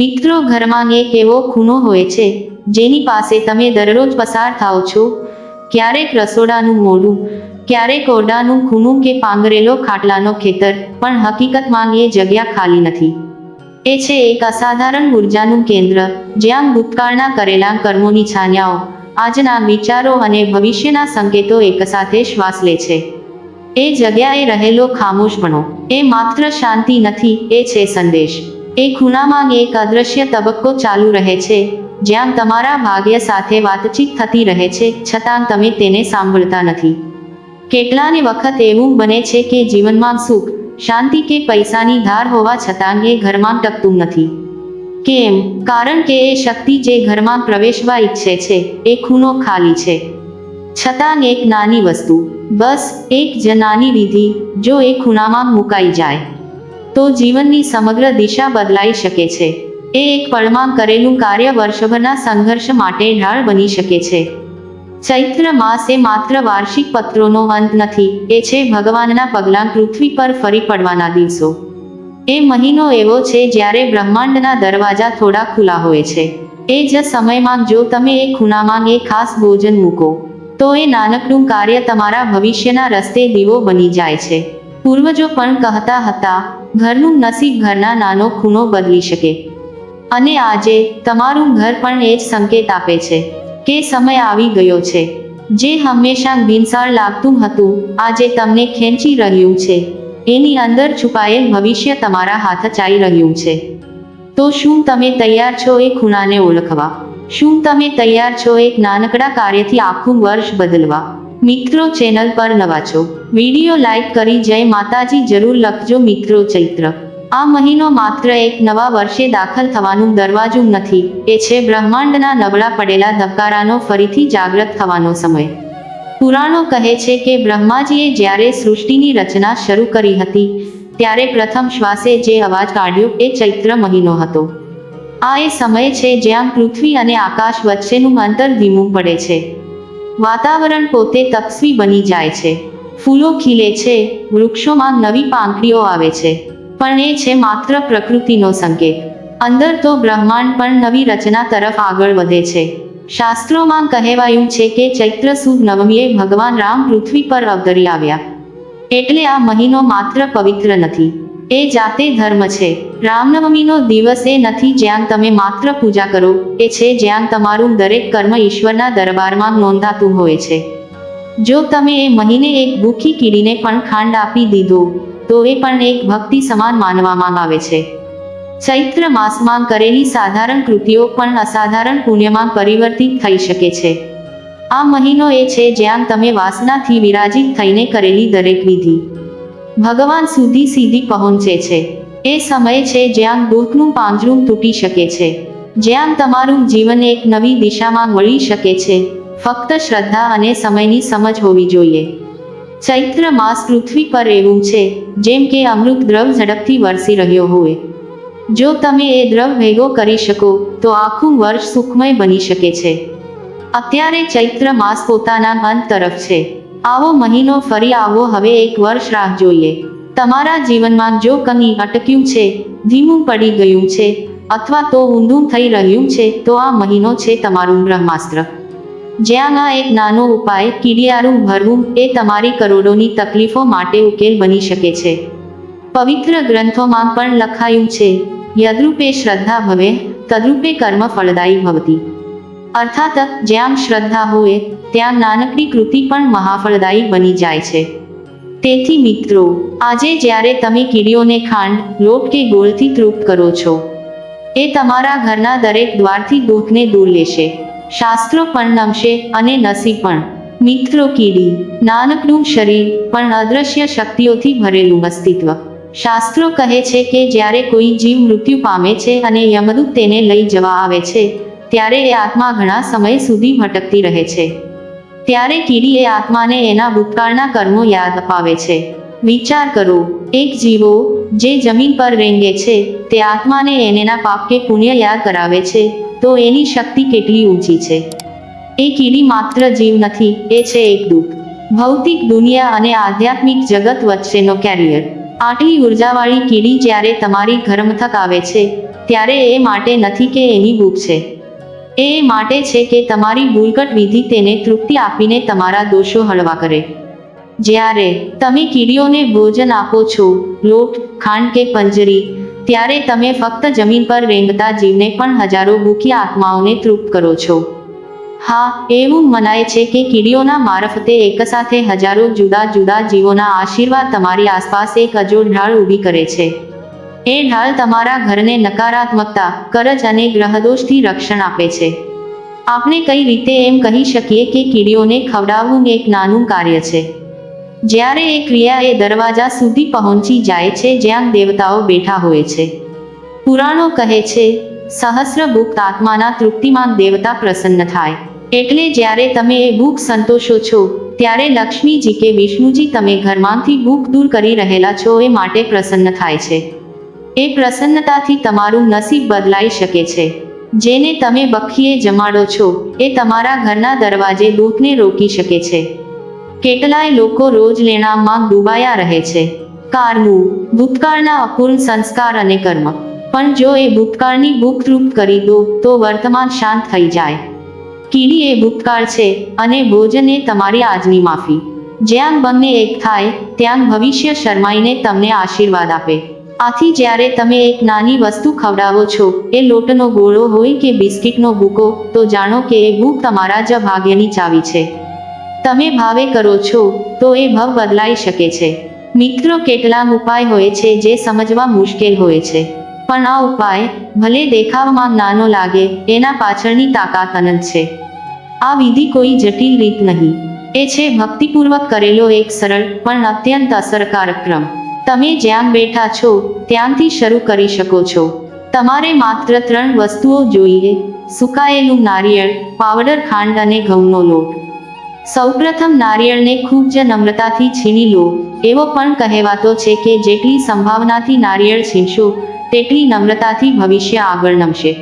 મિત્રો ઘરમાં એક એવો ખૂણો હોય છે, જેની પાસે તમે દરરોજ પસાર થાઓ છો. ક્યારેક રસોડાનું મોડું ક્યારેક ઓરડાનું ખૂણું કે પાંગરેલો ખાટલાનો ખેતર, પણ હકીકતમાં એ જગ્યા ખાલી નથી. એ છે એક અસાધારણ ઉર્જાનું કેન્દ્ર, જ્યાં ભૂતકાળના કરેલા કર્મોની છાન્યાઓ આજના વિચારો અને ભવિષ્યના સંકેતો એકસાથે શ્વાસ લે છે. એ જગ્યાએ રહેલો ખામોશપણો એ માત્ર શાંતિ નથી, એ છે સંદેશ. એ ખૂણામાં એક અદૃશ્ય તબક્કો ચાલુ રહે છે, જ્યાં તમારા ભાગ્ય સાથે વાતચીત થતી રહે છે, છતાં તમે તેને સાંભળતા નથી. કેટલાને વખત એવું બને છે કે જીવનમાં સુખ, શાંતિ કે પૈસાની ધાર હોવા છતાં એ ઘરમાં ટકતું નથી. કેમ? કારણ કે એ શક્તિ જે ઘરમાં પ્રવેશવા ઈચ્છે છે, એ ખૂણો ખાલી છે. છતાં એક નાની વસ્તુ, બસ એક જ નાની વિધિ, જો એ ખૂણામાં મુકાઈ જાય. તો જીવનની સમગ્ર દિશા બદલાઈ શકે છે. એ એક પળમાં કરેલું કાર્ય વર્ષભરના સંઘર્ષ માટે ઢાળ બની શકે છે. ચૈત્ર માસ એ માત્ર વાર્ષિક પત્રોનો અંત નથી, એ છે ભગવાનના પગલાં પૃથ્વી પર ફરી પડવાના દિવસો. એ મહિનો એવો છે જ્યારે બ્રહ્માંડના દરવાજા થોડા ખુલ્લા હોય છે. એ જ સમયમાં જો તમે એ ખૂણામાં એ ખાસ ભોજન મૂકો, તો એ નાનકડું કાર્ય તમારા ભવિષ્યના રસ્તે દીવો બની જાય છે. પૂર્વજો પણ કહેતા હતા ઘરનું નસીબ ઘરના નાનો ખૂણો બદલી શકે. અને આજે તમારું ઘર પણ એ જ સંકેત આપે છે કે સમય આવી ગયો છે. જે હંમેશા બિનસાળ લાગતું હતું, આજે તમને ખેંચી રહ્યું છે. એની અંદર છુપાયેલ ભવિષ્ય તમારા હાથ ચાઈ રહ્યું છે. તો શું તમે તૈયાર છો એ ખૂણાને ઓળખવા? શું તમે તૈયાર છો એક નાનકડા કાર્યથી આખું વર્ષ બદલવા? મિત્રો ચેનલ પર નવા છો, વીડિયો લાઈક કરી જય માતાજી જરૂર લખજો મિત્રો ચૈત્ર. આ મહિનો માત્ર એક નવા વર્ષે દાખલ થવાનું દરવાજું નથી, એ છે બ્રહ્માંડના નબળા પડેલા ધબકારાનો ફરીથી જાગૃત થવાનો સમય. પુરાણો કહે છે કે બ્રહ્માજીએ જ્યારે સૃષ્ટિની રચના શરૂ કરી હતી, ત્યારે પ્રથમ શ્વાસે જે અવાજ કાઢ્યો એ ચૈત્ર મહિનો હતો. આ એ સમય છે જ્યાં પૃથ્વી અને આકાશ વચ્ચેનું અંતર ધીમું પડે છે. વાતાવરણ પોતે તપસ્વી બની જાય છે. ફૂલો ખીલે છે, વૃક્ષોમાં નવી પાંખડીઓ આવે છે. પણ એ છે માત્ર પ્રકૃતિનો સંકેત. અંદર તો બ્રહ્માંડ પણ નવી રચના તરફ આગળ વધે છે. શાસ્ત્રોમાં કહેવાયું છે કે ચૈત્ર સુદ નવમીએ ભગવાન રામ પૃથ્વી પર અવતરી આવ્યા. એટલે આ મહિનો માત્ર પવિત્ર નથી. એ જાતે ધર્મ છે. રામનવમીનો દિવસ એ નથી જ્યાં તમે માત્ર પૂજા કરો, એ છે જ્યાં તમારું દરેક કર્મ ઈશ્વરના દરબારમાં નોંધાતું હોય છે. જો તમે એ મહિને એક ભૂખી કીડીને પણ ખાંડ આપી દીધો, તો એ પણ એક ભક્તિ સમાન માનવામાં આવે છે. ચૈત્ર માસમાં કરેલી સાધારણ કૃતિઓ પણ અસાધારણ પુણ્યમાં પરિવર્તિત થઈ શકે છે. આ મહિનો એ છે જ્યાં તમે વાસનાથી વિરાજિત થઈને કરેલી દરેક વિધિ. ભગવાન સુધી સીધી પહોંચે છે. એ સમય છે જ્યાં દુઃખનું પાંજરું તૂટી શકે છે. જ્યાં તમારું જીવન એક નવી દિશામાં વળી શકે છે. ફક્ત શ્રદ્ધા અને સમયની સમજ હોવી જોઈએ. ચૈત્ર માસ પૃથ્વી પર એવું છે, જેમ કે અમૃત દ્રવ ઝડપથી વરસી રહ્યો હોય. જો તમે એ દ્રવ ભેગો કરી શકો, તો આખું વર્ષ સુખમય બની શકે છે. અત્યારે ચૈત્ર માસ પોતાના અંત તરફ છે. આવો મહિનો ફરી આવો, હવે એક વર્ષ રાહ જોઈએ. તમારા જીવનમાં જો કંઈ અટક્યું છે, ધીમું પડી ગયું છે, અથવા તો ઊંધું થઈ રહ્યું છે, તો આ મહિનો છે તમારું બ્રહ્માસ્ત્ર. જ્યાં આ એક નાનો ઉપાય કીડિયારું ભરવું, એ તમારી કરોડોની તકલીફો માટે ઉકેલ બની શકે છે. પવિત્ર ગ્રંથોમાં પણ લખાયું છે, યદરૂપે શ્રદ્ધા ભવે, તદરૂપે કર્મ ફળદાયી ભવતી. અર્થાત, જ્યાં શ્રદ્ધા હોય, ત્યાં નાનકડી કૃતિ પણ મહાફળદાયી બની જાય છે. તેથી મિત્રો, આજે જ્યારે તમે કીડીઓને ખાંડ, લોટ કે ગોળથી તૃપ્ત કરો છો, એ તમારા ઘરના દરેક દ્વારથી દુઃખને દૂર લેશે. શાસ્ત્રો પણ નમશે અને નસીબ પણ. મિત્રો કીડી, નાનકડું શરીર પણ અદ્રશ્ય શક્તિઓથી ભરેલું અસ્તિત્વ. શાસ્ત્રો કહે છે કે જ્યારે કોઈ જીવ મૃત્યુ પામે છે અને યમદૂત તેને લઈ જવા આવે છે ત્યારે એ આત્મા ઘણા સમય સુધી ભટકતી રહે છે. ત્યારે કીડી એ આત્માને એના ભૂતકાળના કર્મો યાદ અપાવે છે. વિચાર કરો, એક જીવો જે જમીન પર રેંગે છે, તે આત્માને એનેના પાપ કે પુણ્ય યાદ કરાવે છે, તો એની શક્તિ કેટલી ઊંચી છે. એ કીડી માત્ર જીવ નથી, એ છે એક દુઃખ ભૌતિક દુનિયા અને આધ્યાત્મિક જગત વચ્ચેનો કેરિયર. આટલી ઉર્જાવાળી કીડી જ્યારે તમારી ઘરમથક આવે છે, ત્યારે એ માટે નથી કે એની ભૂખ છે. એ માટે છે કે તમારી ભૂલકટ વિધિ તેને તૃપ્તિ આપીને તમારા દોષો હળવા કરે. જ્યારે તમે કીડીઓને ભોજન આપો છો, લોટ, ખાંડ કે પંજરી, ત્યારે તમે ફક્ત જમીન પર રેંગતા જીવને પણ હજારો ભૂખી આત્માઓને તૃપ્ત કરો છો. હા, એવું મનાય છે કે કીડીઓના મારફતે એકસાથે હજારો જુદા જુદા જીવોના આશીર્વાદ તમારી આસપાસ એક અજોડ ઢાળ ઊભી કરે છે. એ ઢાલ તમારા ઘરને નકારાત્મકતા, કરજ અને ગ્રહદોષથી રક્ષણ આપે છે. આપણે કઈ રીતે એમ કહી શકીએ કે કીડીઓને ખવડાવવું એક નાનું કાર્ય છે. જ્યારે એ ક્રિયા એ દરવાજા સુધી પહોંચી જાય છે જ્યાં દેવતાઓ બેઠા હોય છે. પુરાણો કહે છે, સહસ્ર ભૂખ આત્માના તૃપ્તિમાં દેવતા પ્રસન્ન થાય. એટલે જ્યારે તમે એ ભૂખ સંતોષો છો, ત્યારે લક્ષ્મીજી કે વિષ્ણુજી તમે ઘરમાંથી ભૂખ દૂર કરી રહેલા છો એ માટે પ્રસન્ન થાય છે. એ પ્રસન્નતાથી તમારું નસીબ બદલાઈ શકે છે. જેને તમે બખીએ જમાડો છો, એ તમારા ઘરના દરવાજે દૂધને રોકી શકે છે. કેટલાય લોકો રોજ લેણામાં ડૂબાયા રહે છે. કારનું, ભૂતકાળના અપૂર્ણ સંસ્કાર અને કર્મ. પણ જો એ ભૂતકાળની ભૂખરૂપ કરી દો, તો વર્તમાન શાંત થઈ જાય. કીડી એ ભૂતકાળ છે અને ભોજન એ તમારી આજની માફી. જ્યાં બંને એક થાય, ત્યાં ભવિષ્ય શરમાઈને તમને આશીર્વાદ આપે. આથી જ્યારે તમે એક નાની વસ્તુ ખવડાવો છો, એ લોટનો ગોળો હોય કે બિસ્કિટનો ભૂકો, તો જાણો કે એ ભૂખ તમારા જ ભાગ્યની ચાવી છે. તમે ભાવે કરો છો, તો એ ભાવ બદલાઈ શકે છે. મિત્રો કેટલા ઉપાય હોય છે જે સમજવા મુશ્કેલ હોય છે. પણ આ ઉપાય, ભલે દેખાવમાં નાનો લાગે, એના પાછળની તાકાત અનંત છે. આ વિધિ કોઈ જટિલ રીત નહીં. એ છે ભક્તિપૂર્વક કરેલો એક સરળ, પણ અત્યંત અસરકારક ક્રમ. તમે જ્યાં બેઠા છો, ત્યાંથી શરૂ કરી શકો છો. તમારે માત્ર ત્રણ વસ્તુઓ જોઈએ, સુકાયેલું નારિયેળ, પાવડર ખાંડ અને ઘઉંનો લોટ. સૌપ્રથમ નારિયેળને ખૂબ જ નમ્રતાથી છીણી લો. એવો પણ કહેવાતો છે કે જેટલી સંભાવનાથી નારિયેળ છીણશો, તેટલી નમ્રતાથી ભવિષ્ય આગળ નમશે.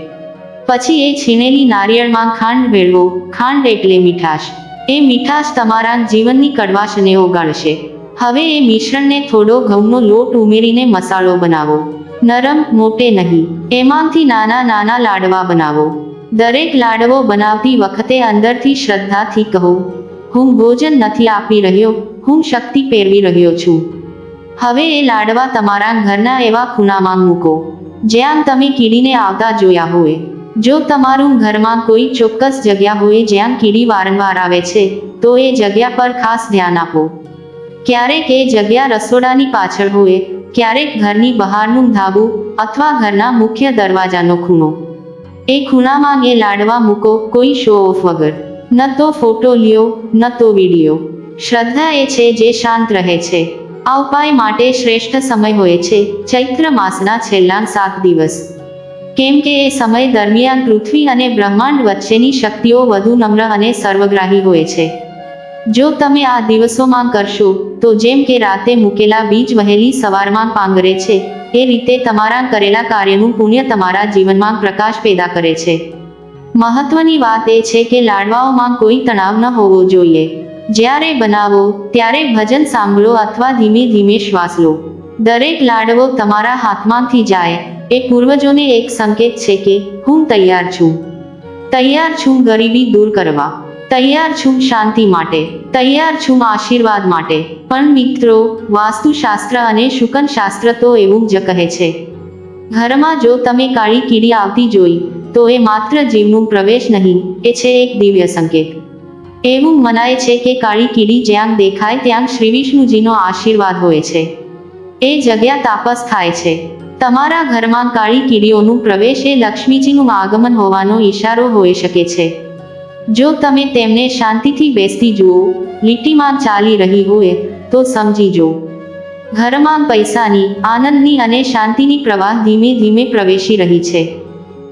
પછી એ છીણેલી નારિયેળમાં ખાંડ ભેળવો. ખાંડ એટલે મીઠાશ. એ મીઠાશ તમારા જીવનની કડવાશને ઓગાળશે. હવે એ મિશ્રણને થોડો ઘઉંનો લોટ ઉમેરીને મસાલો બનાવો. નરમ, મોટે નહીં. એમાંથી નાના નાના લાડવા બનાવો. દરેક લાડવો બનાવતી વખતે અંદરથી શ્રદ્ધાથી કહો, હું ભોજન નથી આપી રહ્યો, હું શક્તિ પહેરવી રહ્યો છું. હવે એ લાડવા તમારા ઘરના એવા ખૂણામાં મૂકો, જ્યાં તમે કીડીને આવતા જોયા હોય. જો તમારું ઘરમાં કોઈ ચોક્કસ જગ્યા હોય જ્યાં કીડી વારંવાર આવે છે, તો એ જગ્યા પર ખાસ ધ્યાન આપો. ક્યારેક એ જગ્યા રસોડાની પાછળ હોય, ક્યારેક ઘરની બહારનું ધાબું અથવા ઘરના મુખ્ય દરવાજાનો ખૂણો. એ ખૂણામાં એ લાડવા મૂકો, કોઈ શો ઓફ વગર. ન તો ફોટો લ્યો, ન તો વીડિયો શ્રદ્ધા એ છે જે શાંત રહે છે. આ ઉપાય માટે શ્રેષ્ઠ સમય હોય છે, ચૈત્ર માસના છેલ્લા સાત દિવસ. કેમ કે એ સમય દરમિયાન પૃથ્વી અને બ્રહ્માંડ વચ્ચેની શક્તિઓ વધુ નમ્ર અને સર્વગ્રાહી હોય છે. જો તમે આ દિવસોમાં કરશો, તો જેમ કે રાતે મૂકેલા બીજ વહેલી સવારમાં પાંગરે છે, એ રીતે તમારા કરેલા કાર્યનું પુણ્ય તમારા જીવનમાં પ્રકાશ પેદા કરે છે. મહત્વની વાત એ છે કે લાડવાઓમાં કોઈ તણાવ ન હોવો જોઈએ. જ્યારે બનાવો, ત્યારે ભજન સાંભળો અથવા ધીમે ધીમે શ્વાસ લો. દરેક લાડવો તમારા હાથમાંથી જાય, એ પૂર્વજોને એક સંકેત છે કે હું તૈયાર છું. તૈયાર છું ગરીબી દૂર કરવા. તૈયાર છું શાંતિ માટે, તૈયાર છું આશીર્વાદ માટે. પણ મિત્રો, વાસ્તુશાસ્ત્ર અને શુકનશાસ્ત્ર તો એવું જ કહે છે. ઘરમાં જો તમે કાળી કીડી આવતી જોઈ, તો એ માત્ર જીવનું પ્રવેશ નહીં, એ છે એક દિવ્ય સંકેત. એવું મનાય છે કે કાળી કીડી જ્યાં દેખાય ત્યાં શ્રી વિષ્ણુજીનો આશીર્વાદ હોય છે. એ જગ્યા તાપસ થાય છે. તમારા ઘરમાં કાળી કીડીઓનું પ્રવેશ એ લક્ષ્મીજીનું આગમન હોવાનો ઈશારો હોઈ શકે છે. જો તમે તેમને શાંતિથી બેસતી જુઓ, લીટીમાં ચાલી રહી હોય, તો સમજી જો ઘરમાં પૈસાની, આનંદની અને શાંતિની પ્રવાહ ધીમે ધીમે પ્રવેશી રહી છે.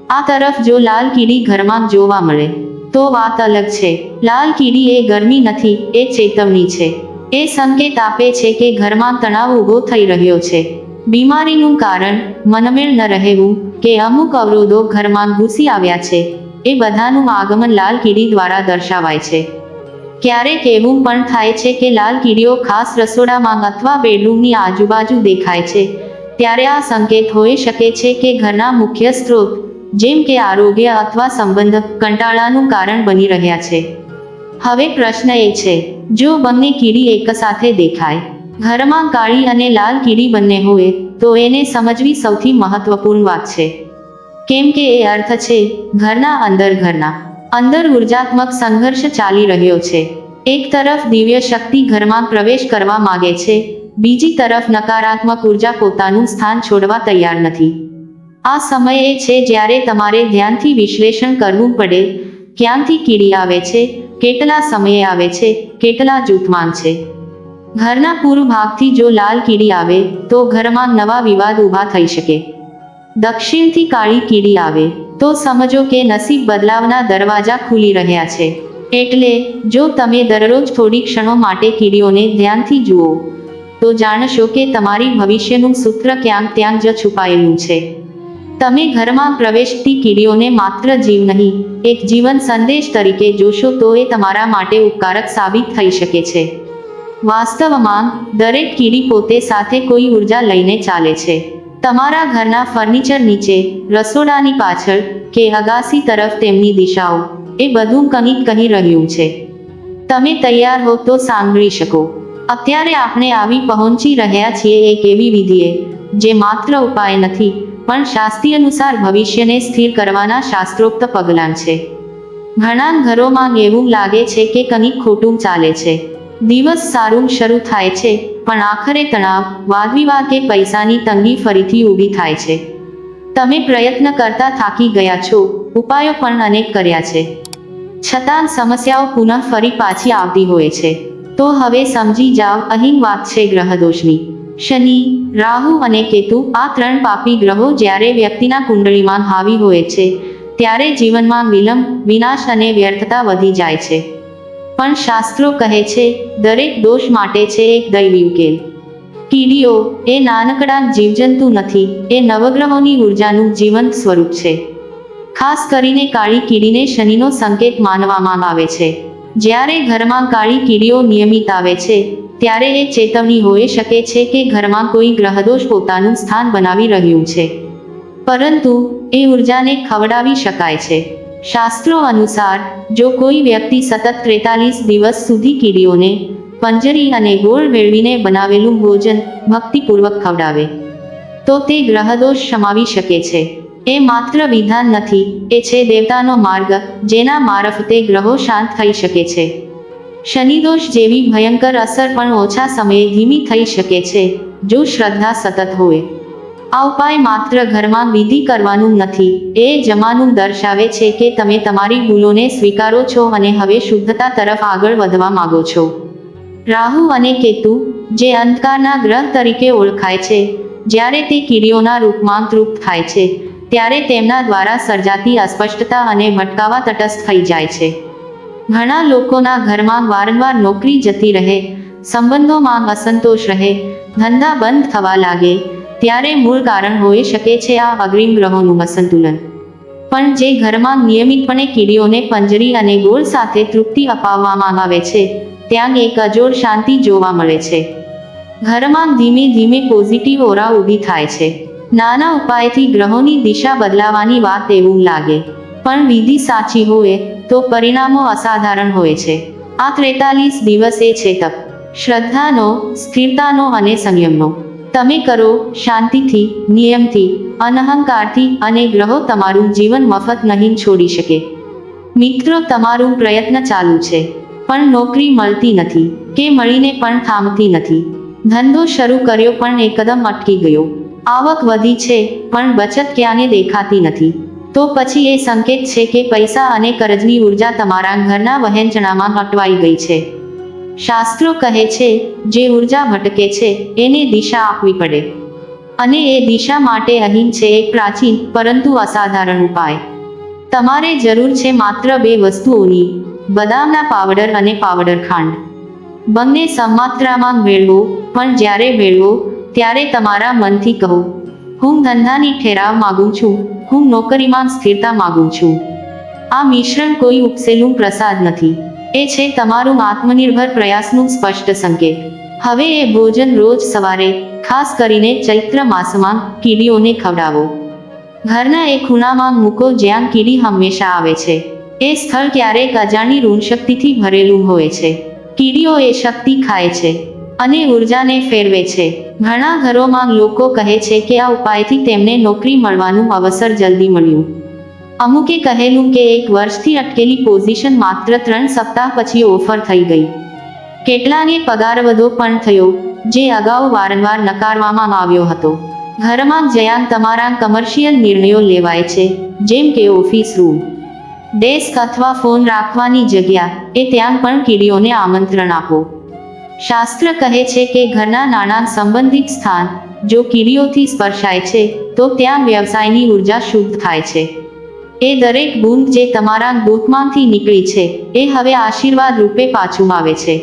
આ તરફ જો લાલ કીડી ઘરમાં જોવા મળે, તો વાત અલગ છે. લાલ કીડી એ ગરમી નથી, એ ચેતવણી છે. એ સંકેત આપે છે કે ઘરમાં તણાવ ઊભો થઈ રહ્યો છે. બીમારીનું કારણ મનમેળ ન રહેવું કે અમુક અવરોધો ઘરમાં ઘૂસી આવ્યા છે. એ બધાનું આગમન લાલ કીડી દ્વારા દર્શાવાય છે. ક્યારેક એવું પણ થાય છે કે લાલ કીડીઓ ખાસ રસોડામાં અથવા બેડરૂમની આજુબાજુ દેખાય છે. ત્યારે આ સંકેત હોઈ શકે છે કે ઘરના મુખ્ય સ્ત્રોત, જેમ કે આરોગ્ય અથવા સંબંધ, કંટાળાનું કારણ બની રહ્યા છે. હવે પ્રશ્ન એ છે, જો બંને કીડી એક સાથે દેખાય, ઘરમાં કાળી અને લાલ કીડી બંને હોય, તો એને સમજવી સૌથી મહત્વપૂર્ણ વાત છે. કેમ કે એ અર્થ છે, ઘરના અંદર ઘરના. અંદર ઉર્જાત્મક સંઘર્ષ ચાલી રહ્યો છે. એક તરફ દિવ્ય શક્તિ ઘરમાં પ્રવેશ કરવા માગે છે, બીજી તરફ નકારાત્મક ઊર્જા પોતાનું સ્થાન છોડવા તૈયાર નથી. આ સમય એ છે જ્યારે તમારે ધ્યાનથી વિશ્લેષણ કરવું પડે, ક્યાંથી કીડી આવે છે, કેટલા સમયે આવે છે, કેટલા જૂથમાં છે. ઘરના પૂર્વ ભાગથી જો લાલ કીડી આવે, તો ઘરમાં નવા વિવાદ ઊભા થઈ શકે. દક્ષિણથી કાળી કીડી આવે, તો સમજો કે નસીબ બદલાવના દરવાજા ખુલી રહ્યા છે. એટલે, જો તમે દરરોજ થોડી ક્ષણો માટે કીડીઓને ધ્યાનથી જુઓ, તો જાણશો કે તમારી ભવિષ્યનું સૂત્ર ક્યાંક ત્યાં જ છુપાયેલું છે. તમે ઘરમાં પ્રવેશતી કીડીઓને માત્ર જીવ નહીં, એક જીવન સંદેશ તરીકે જોશો તો એ તમારા માટે ઉપકારક સાબિત થઈ શકે છે. વાસ્તવમાં, દરેક કીડી પોતે સાથે કોઈ ઊર્જા લઈને ચાલે છે. તમારા ઘરના ફર્નિચર નીચે, રસોડાની પાછળ, કે અગાસી તરફ તેમની દિશાઓ, એ બધું કંઈક કહી રહ્યું છે. તમે તૈયાર હો તો સાંભળી શકો. અત્યારે આપણે આવી પહોંચી રહ્યા છીએ એક એવી વિધિએ, જે માત્ર ઉપાય નથી, પણ શાસ્ત્રી અનુસાર ભવિષ્યને સ્થિર કરવાના શાસ્ત્રોક્ત પગલાં છે. ઘણા ઘરોમાં એવું લાગે છે કે કંઈક ખોટું ચાલે છે. દિવસ સારું શરૂ થાય છે, પણ આખરે તણાવ, વાદવિવાદ કે પૈસાની તંગી ફરીથી ઊભી થાય છે. તમે પ્રયત્ન કરતા થાકી ગયા છો, ઉપાયો પણ અનેક કર્યા છે. છતાં સમસ્યાઓ પુનઃ ફરી પાછી આવતી હોય છે. તો હવે સમજી જાઓ અહીં વાત છે ગ્રહદોષની. શનિ, રાહુ અને કેતુ આ ત્રણ પાપી ગ્રહો જ્યારે વ્યક્તિના કુંડળીમાં હાવી હોય છે, ત્યારે જીવનમાં વિલંબ, વિનાશ અને વ્યર્થતા વધી જાય છે. પણ શાસ્ત્રો કહે છે, દરેક દોષ માટે છે એક દૈવી ઉકેલ. કીડીઓ એ નાનકડા જીવજંતુ નથી, એ નવગ્રહોની ઉર્જાનું જીવંત સ્વરૂપ છે. ખાસ કરીને કાળી કીડીને શનિનો સંકેત માનવામાં આવે છે. જ્યારે ઘરમાં કાળી કીડીઓ નિયમિત આવે છે, ત્યારે એ ચેતવણી હોઈ શકે છે કે ઘરમાં કોઈ ગ્રહદોષ પોતાનું સ્થાન બનાવી રહ્યું છે. પરંતુ એ ઉર્જાને ખવડાવી શકાય છે. શાસ્ત્રો અનુસાર, જો કોઈ વ્યક્તિ સતત ત્રેતાલીસ દિવસ સુધી કીડીઓને પંજરી અને ગોળ મેળવીને બનાવેલું ભોજન ભક્તિપૂર્વક ખવડાવે, તો તે ગ્રહદોષ સમાવી શકે છે. એ માત્ર વિધાન નથી, એ છે દેવતાનો માર્ગ, જેના મારફતે ગ્રહો શાંત થઈ શકે છે. શનિદોષ જેવી ભયંકર અસર પણ ઓછા સમયે ધીમી થઈ શકે છે, જો શ્રદ્ધા સતત હોય. આ ઉપાય માત્ર ઘરમાં વિધિ કરવાનું નથી. એ જમાનું દર્શાવે છે કે તમે તમારી ભૂલોને સ્વીકારો છો અને હવે શુદ્ધતા તરફ આગળ વધવા માંગો છો. રાહુ અને કેતુ, જે અંધકારના ગ્રહ તરીકે ઓળખાય છે, જ્યારે તે કીડીઓના રૂપમાં તૃપ્ત થાય છે, ત્યારે તેમના દ્વારા સર્જાતી અસ્પષ્ટતા અને ભટકાવા તટસ્થ થઈ જાય છે. ઘણા લોકોના ઘરમાં વારંવાર નોકરી જતી રહે, સંબંધોમાં અસંતોષ રહે, ધંધા બંધ થવા લાગે ત્યારે મૂળ કારણ હોઈ શકે છે આ અગ્રિમ ગ્રહોનું અસંતુલન. પણ જે ઘરમાં નિયમિતપણે કીડીઓને પંજરી અને ગોળ સાથે તૃપ્તિ અપાવવામાં આવે છે, ત્યાં એક અજોડ શાંતિ જોવા મળે છે. ઘરમાં ધીમે ધીમે પોઝિટિવ ઓરા ઊભી થાય છે. નાના ઉપાયથી ગ્રહોની દિશા બદલાવાની વાત એવું લાગે. પણ વિધિ સાચી હોય તો પરિણામો અસાધારણ હોય છે. આ ત્રેતાલીસ દિવસ એ છે તપ. શ્રદ્ધાનો, સ્થિરતાનો અને સંયમનો. તમે કરો શાંતિથી, નિયમથી, અનહંકારથી અને ગ્રહો તમારું જીવન મફત નહીં છોડી શકે. મિત્રો, તમારું પ્રયત્ન ચાલુ છે, પણ નોકરી મળતી નથી કે મળીને પણ થામતી નથી. ધંધો શરૂ કર્યો પણ એકદમ અટકી ગયો. આવક વધી છે, પણ બચત ક્યાંને દેખાતી નથી. તો પછી એ સંકેત છે કે પૈસા અને કરજની ઊર્જા તમારા ઘરના વહેંચણામાં અટવાઈ ગઈ છે. શાસ્ત્રો કહે છે, જે ઊર્જા ભટકે છે, એને દિશા આપવી પડે. અને એ દિશા માટે અહીં છે એક પ્રાચીન, પરંતુ અસાધારણ ઉપાય. તમારે જરૂર છે માત્ર બે વસ્તુઓની, બદામના પાવડર અને પાવડર ખાંડ. બંને સમમાત્રામાં મેળવો, પણ જ્યારે મેળવો, ત્યારે તમારા મનથી કહો, હું ધંધાની ઠેરાવ માગું છું, હું નોકરીમાં સ્થિરતા માગું છું. આ મિશ્રણ કોઈ ઉપસેલું પ્રસાદ નથી એ છે તમારું આત્મનિર્ભર પ્રયાસનું સ્પષ્ટ સંકેત. હવે એ ભોજન રોજ સવારે, ખાસ કરીને ચૈત્ર માસમાં, કીડીઓને ખવડાવો. ઘરના એ ખૂણામાં મૂકો જ્યાં કીડી હંમેશા આવે છે. એ સ્થળ ક્યારેક અજાણી ઋણ શક્તિથી ભરેલું હોય છે. કીડીઓ એ શક્તિ ખાય છે અને ઉર્જાને ફેરવે છે. ઘણા ઘરોમાં લોકો કહે છે કે આ ઉપાયથી તેમને નોકરી મળવાનું અવસર જલ્દી મળ્યું. અમુકે કહેલું કે એક વર્ષથી અટકેલી પોઝિશન માત્ર ત્રણ સપ્તાહ પછી ઓફર થઈ ગઈ. કેટલાને પગાર વધો પણ થયો, જે અગાઉ વારંવાર નકારવામાં આવ્યો હતો. ઘરમાં જયાન તમારા કમર્શિયલ નિર્ણયો લેવાય છે, જેમ કે ઓફિસ રૂમ. ડેસ્ક અથવા ફોન રાખવાની જગ્યા એ ત્યાં પણ કીડીઓને આમંત્રણ આપો. શાસ્ત્ર કહે છે કે ઘરના નાના સંબંધિત સ્થાન, જો કીડીઓથી સ્પર્શાય છે, તો ત્યાં વ્યવસાયની ઊર્જા શુદ્ધ થાય છે. એ દરેક બૂંદ જે તમારા ગોતમાંથી નીકળી છે, એ હવે આશીર્વાદ રૂપે પાછું આવે છે.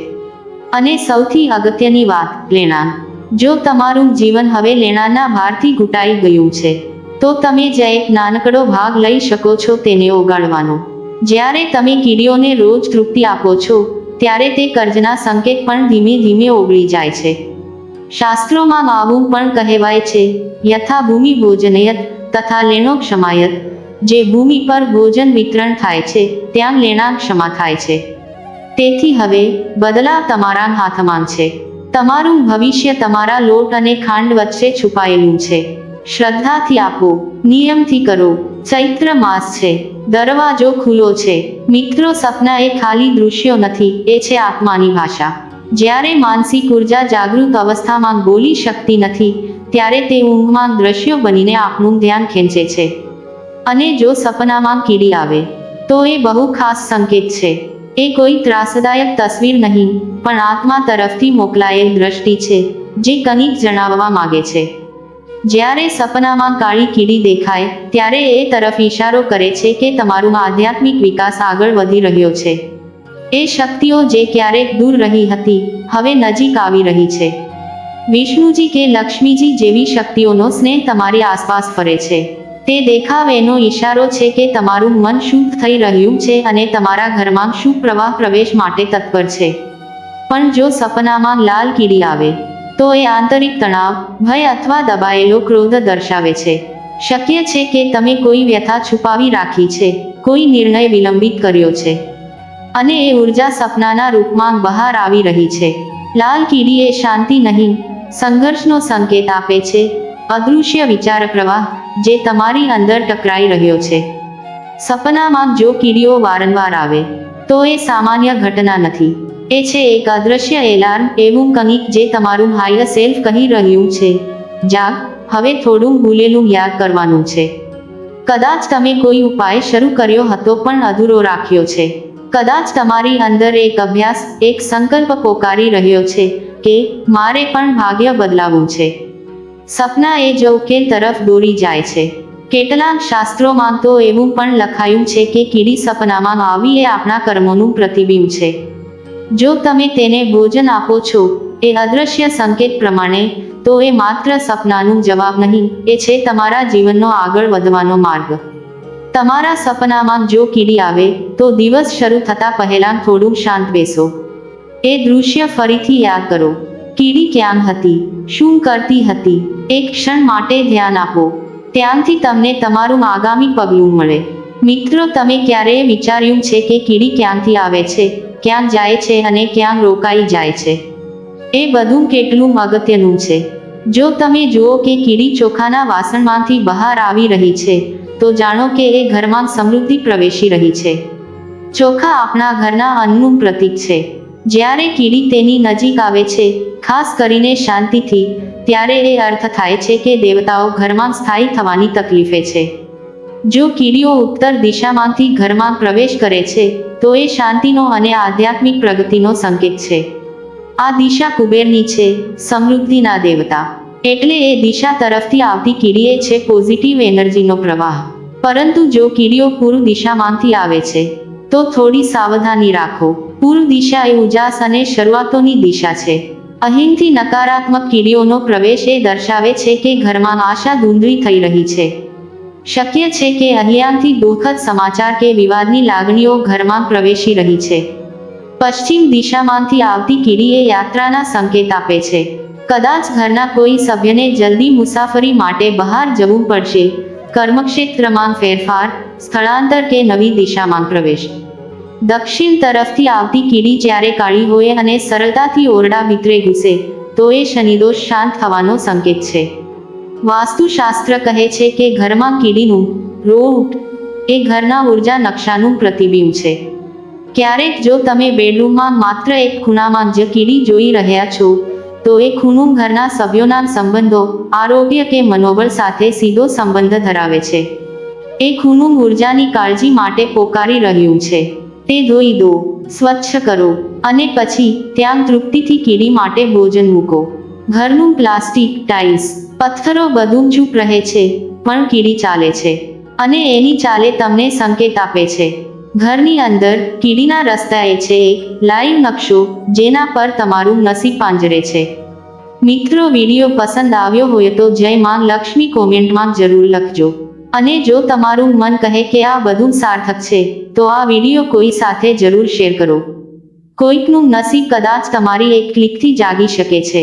અને સૌથી અગત્યની વાત લેણાં જો તમારું જીવન હવે લેણાના ભારથી ઘૂંટાઈ ગયું છે, તો તમે જે એક નાનકડો ભાગ લઈ શકો છો તેને ઓગાળવાનો. જ્યારે તમે કીડીઓને રોજ તૃપ્તિ આપો છો, ત્યારે તે કર્જના સંકેત પણ ધીમે ધીમે ઓગળી જાય છે. શાસ્ત્રોમાં આવું પણ કહેવાય છે, યથા ભૂમિ ભોજનયત તથા લેણો ક્ષમાયત. જે ભૂમિ પર ભોજન વિતરણ થાય છે, ત્યાં લેણાં ક્ષમા થાય છે. તેથી હવે બદલાવ તમારા હાથમાં છે. તમારું ભવિષ્ય તમારા લોટ અને ખાંડ વચ્ચે છુપાયેલું છે. શ્રદ્ધાથી આપો, નિયમથી કરો. ચૈત્ર માસ છે. દરવાજો ખુલ્લો છે. મિત્રો, સપના એ ખાલી દૃશ્યો નથી, એ છે આત્માની ભાષા. જ્યારે માનસિક ઊર્જા જાગૃત અવસ્થામાં બોલી શકતી નથી, ત્યારે તે ઊંઘમાં દ્રશ્યો બનીને આપનું ધ્યાન ખેંચે છે. અને જો સપનામાં કીડી આવે, તો એ બહુ ખાસ સંકેત છે. એ કોઈ ત્રાસદાયક તસવીર નહીં, પણ આત્મા તરફથી મોકલાયેલ દ્રષ્ટિ છે, જે કંઈક જણાવવા માગે છે. જ્યારે સપનામાં કાળી કીડી દેખાય, ત્યારે એ તરફ ઈશારો કરે છે કે તમારું આધ્યાત્મિક વિકાસ આગળ વધી રહ્યો છે. એ શક્તિઓ જે ક્યારેક દૂર રહી હતી, હવે નજીક આવી રહી છે. વિષ્ણુજી કે લક્ષ્મીજી જેવી શક્તિઓનો સ્નેહ તમારી આસપાસ ફરે છે. તે દેખાવ એનો ઈશારો છે કે તમારું મન શુદ્ધ થઈ રહ્યું છે અને તમારા ઘરમાં શુભ પ્રવાહ પ્રવેશ માટે તત્પર છે. પણ જો સપનામાં લાલ કીડી આવે, તો એ આંતરિક તણાવ, ભય અથવા દબાયેલો ક્રોધ દર્શાવે છે. શક્ય છે કે તમે કોઈ વ્યથા છુપાવી રાખી છે, કોઈ નિર્ણય વિલંબિત કર્યો છે. અને એ ઊર્જા સપનાના રૂપમાં બહાર આવી રહી છે. લાલ કીડી એ શાંતિ નહીં, સંઘર્ષનો સંકેત આપે છે અદૃશ્ય વિચાર પ્રવાહ જે તમારી અંદર ટકરાઈ રહ્યો છે. સપનામાં જો કીડીઓ વારંવાર આવે, તો એ સામાન્ય ઘટના નથી. એ છે એક અદૃશ્ય એલાર્મ એવું કંઈક જે તમારું હાયર સેલ્ફ કહી રહ્યું છે. જાગ, હવે થોડું ભૂલેલું યાદ કરવાનું છે. કદાચ તમે કોઈ ઉપાય શરૂ કર્યો હતો પણ અધૂરો રાખ્યો છે. કદાચ તમારી અંદર એક અભ્યાસ, એક સંકલ્પ પોકારી રહ્યો છે કે મારે પણ ભાગ્ય બદલાવવું છે. સપના એ જ કે તરફ દોરી જાય છે. કેટલાક શાસ્ત્રોમાં તો એવું પણ લખાયું છે કે કીડી સપનામાં આવી એ આપણા કર્મોનું પ્રતિબિંબ છે. જો તમે તેને ભોજન આપો છો, એ અદૃશ્ય સંકેત પ્રમાણે, તો એ માત્ર સપનાનું જવાબ નહીં, એ છે તમારા જીવનનો આગળ વધવાનો માર્ગ. તમારા સપનામાં જો કીડી આવે, તો દિવસ શરૂ થતા પહેલાં થોડું શાંત બેસો. એ દૃશ્ય ફરીથી યાદ કરો. કીડી ક્યાં હતી, શું કરતી હતી, એક ક્ષણ માટે ધ્યાન આપો ત્યાંથી તમને તમારું આગામી પગલું મળે. મિત્રો, તમે ક્યારેય વિચાર્યું છે કે કીડી ક્યાંથી આવે છે, ક્યાં જાય છે અને ક્યાં રોકાઈ જાય છે? એ બધું કેટલું અગત્યનું છે. જો તમે જુઓ કે કીડી ચોખાના વાસણમાંથી બહાર આવી રહી છે, તો જાણો કે એ ઘરમાં સમૃદ્ધિ પ્રવેશી રહી છે. ચોખા આપણા ઘરના અન્નનું પ્રતીક છે. જ્યારે કીડી તેની નજીક આવે છે, ખાસ કરીને શાંતિથી, ત્યારે એ અર્થ થાય છે કે દેવતાઓ ઘરમાં સ્થાયી થવાની તકલીફે છે. જો કીડીઓ ઉત્તર દિશામાંથી ઘરમાં પ્રવેશ કરે છે, તો એ શાંતિનો અને આધ્યાત્મિક પ્રગતિનો સંકેત છે. આ દિશા કુબેરની છે, સમૃદ્ધિના દેવતા. એટલે એ દિશા તરફથી આવતી કીડીએ છે પોઝિટિવ એનર્જીનો પ્રવાહ. પરંતુ જો કીડીઓ પૂર્વ દિશામાંથી આવે છે તો થોડી સાવધાની રાખો. પૂર્વ દિશા એ ઉજાસ અને શરૂઆતોની દિશા છે. અહીંથી નકારાત્મક કીડીઓનો પ્રવેશ એ દર્શાવે છે કે ઘરમાં આશા ધૂંધળી થઈ રહી છે. શક્ય છે કે અહીંયાથી દુઃખદ સમાચાર કે વિવાદની લાગણીઓ ઘરમાં પ્રવેશી રહી છે. પશ્ચિમ દિશામાંથી આવતી કીડી એ યાત્રાના સંકેત આપે છે. કદાચ ઘરના કોઈ સભ્યને જલ્દી મુસાફરી માટે બહાર જવું પડશે. કર્મક્ષેત્રમાં ફેરફાર, સ્થળાંતર કે નવી દિશામાં પ્રવેશ. દક્ષિણ તરફથી આવતી કીડી જ્યારે કાળી હોય અને સરળતાથી ઓરડા ભીતરે ઘૂસે, તો એ શનિદોષ શાંત થવાનો સંકેત છે. વાસ્તુશાસ્ત્ર કહે છે કે ઘરમાં કીડીનું રોટ એ ઘરના ઊર્જા નકશાનું પ્રતિબિંબ છે. ક્યારેક જો તમે બેડરૂમમાં માત્ર એક ખૂણામાં જ કીડી જોઈ રહ્યા છો, તો એ ખૂણું ઘરના સભ્યોના સંબંધો, આરોગ્ય કે મનોબળ સાથે સીધો સંબંધ ધરાવે છે. એ ખૂણું ઉર્જાની કાળજી માટે પોકારી રહ્યું છે. તે ધોઈ દો, સ્વચ્છ કરો અને પછી ત્યાં તૃપ્તિથી કીડી માટે ભોજન મૂકો. ઘરનું પ્લાસ્ટિક, ટાઇલ્સ, પથ્થરો બધું ચૂપ રહે છે, પણ કીડી ચાલે છે. અને એની ચાલે તમને સંકેત આપે છે. ઘરની અંદર કીડીના રસ્તા એ છે એક લાઈવ નકશો જેના પર તમારું નસીબ પાંજરે છે. મિત્રો, વીડિયો પસંદ આવ્યો હોય તો જય માં લક્ષ્મી કોમેન્ટમાં જરૂર લખજો. અને જો તમારું મન કહે કે આ બધું સાર્થક છે, તો આ વીડિયો કોઈ સાથે જરૂર શેર કરો. કોઈકનું નસીબ કદાચ તમારી એક ક્લિકથી જાગી શકે છે.